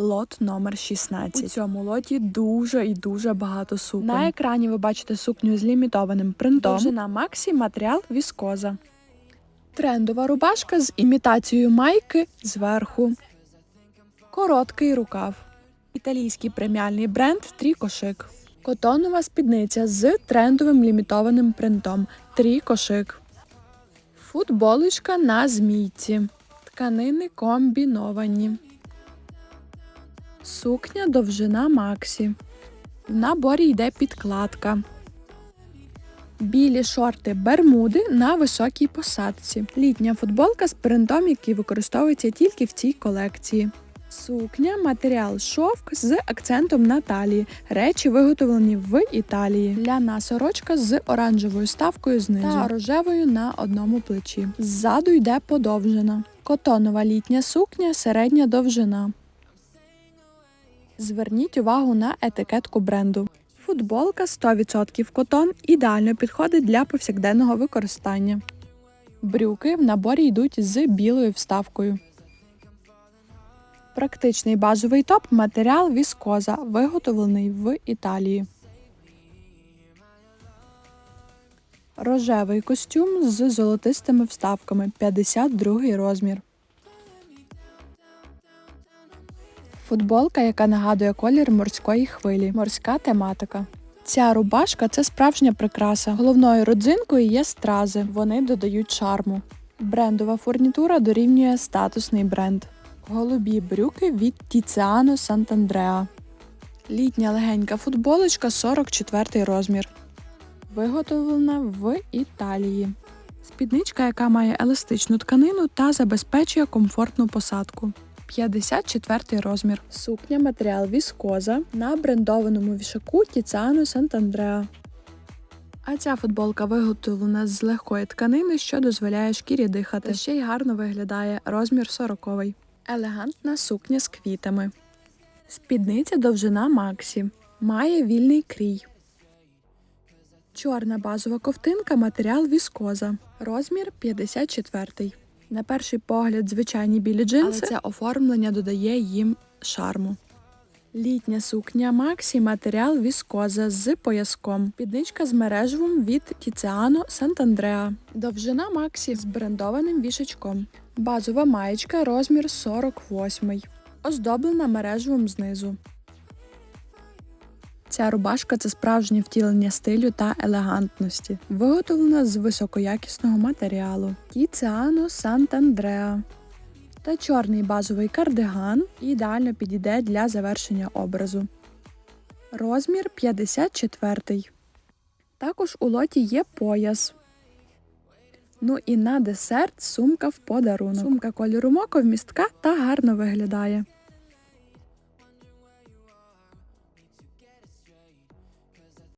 лот номер 16. У цьому лоті дуже і дуже багато суконь. На екрані ви бачите сукню з лімітованим принтом. Довжина Максі, матеріал віскоза. Трендова рубашка з імітацією майки зверху. Короткий рукав. Італійський преміальний бренд Трікошик. Котонова спідниця з трендовим лімітованим принтом Трікошик. Футболочка на змійці. Тканини комбіновані. Сукня довжина Максі. В наборі йде підкладка. Білі шорти бермуди на високій посадці. Літня футболка з принтом, який використовується тільки в цій колекції. Сукня, матеріал шовк з акцентом на талії. Речі виготовлені в Італії. Ляна сорочка з оранжевою ставкою знизу та рожевою на одному плечі. Ззаду йде подовжена. Котонова літня сукня, середня довжина. Зверніть увагу на етикетку бренду. Футболка 100% котон ідеально підходить для повсякденного використання. Брюки в наборі йдуть з білою вставкою. Практичний базовий топ матеріал віскоза, виготовлений в Італії. Рожевий костюм з золотистими вставками 52 розмір. Футболка, яка нагадує колір морської хвилі. Морська тематика. Ця рубашка це справжня прикраса. Головною родзинкою є стрази. Вони додають шарму. Брендова фурнітура дорівнює статусний бренд. Голубі брюки від Тіціано Сантандреа. Літня легенька футболочка 44 розмір. Виготовлена в Італії. Спідничка, яка має еластичну тканину та забезпечує комфортну посадку. 54 розмір. Сукня матеріал віскоза на брендованому вішаку Тіціано Сантандреа. А ця футболка виготовлена з легкої тканини, що дозволяє шкірі дихати. Та ще й гарно виглядає розмір 40 Елегантна сукня з квітами. Спідниця довжина Максі. Має вільний крій. Чорна базова ковтинка матеріал віскоза. Розмір 54. На перший погляд звичайні білі джинси, але це оформлення додає їм шарму. Літня сукня Максі матеріал віскоза з пояском. Підничка з мережевим від Тіціано Сантандреа. Довжина Максі з брендованим вішачком. Базова маєчка розмір 48. Оздоблена мережевим знизу. Ця рубашка це справжнє втілення стилю та елегантності, виготовлена з високоякісного матеріалу Тіціано Сантандреа. Та чорний базовий кардиган ідеально підійде для завершення образу. Розмір 54. Також у лоті є пояс. Ну і на десерт сумка в подарунок. Сумка кольору моко вмістка та гарно виглядає.